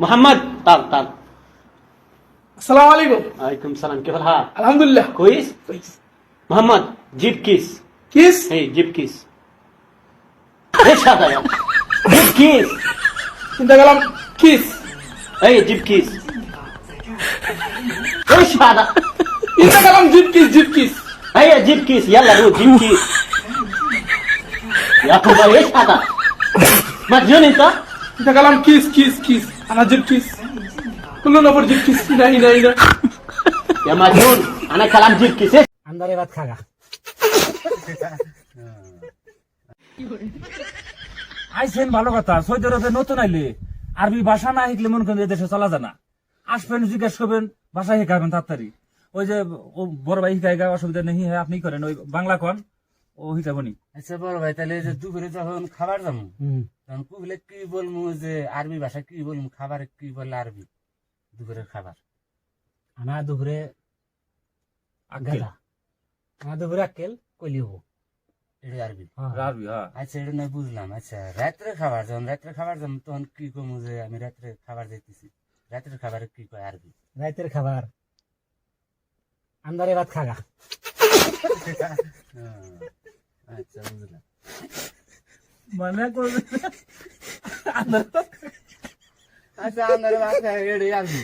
মোহাম্মদ তাল তাল। আসসালামু আলাইকুম। ওয়ালাইকুম সালাম কি হল আলহামদুলিল্লাহ। কুইস কুইস মোহাম্মদ জিপ কিস। কিস? এই জিপ কিস। জিপ কিস। চিন্তা করলাম কিস। এই জিপ কিস। ওই সাদা। চিন্তা করলাম জিপ কিস জিপ কিস। এই জিপ কিস ইয়াল্লা রু জিপ কিস। ইয়াকুবা এই সাদা। মাজনুন ইনতা দেখালাম কিস কিস কিস কিস জিপ কিস নাই নাই না জিপ কিস আন্দারে বাত খাগা ভালো কথা সৌদি আরবে নতুন আইলে আরবি ভাষা না শিখলে মন করেন দেশে চলা না। আসবেন জিজ্ঞেস করবেন ভাষা শেখাবেন তাড়াতাড়ি। ওই যে বড় ভাই শিখাইগা অসুবিধা নেই হ্যাঁ, আপনি করেন ওই বাংলা কন। ও হিসাবনি আচ্ছা বড় ভাই তাহলে যে দুপুরে যখন খাবার যাব তখন কুবলে কি বলব যে আরবি ভাষা কি খাবার কি বললে আরবি? দুপুরের খাবার। আমার দুপুরে গাদা। আমার দুপুরে হব। এটা আরবি। আরবি হ্যাঁ। আচ্ছা এটা নয় বুঝলাম। আচ্ছা রাত্রে খাবার যখন রাত্রে খাবার যাব তখন কি কমু যে আমি রাত্রে খাবার যাইতেছি রাত্রের খাবারে কি কয় আরবি? রাতের খাবার। আন্দারে ভাত খাগা হ্যাঁ, আচ্ছা বুঝলাম মানে আচ্ছা আপনার বাসা এটাই আরবি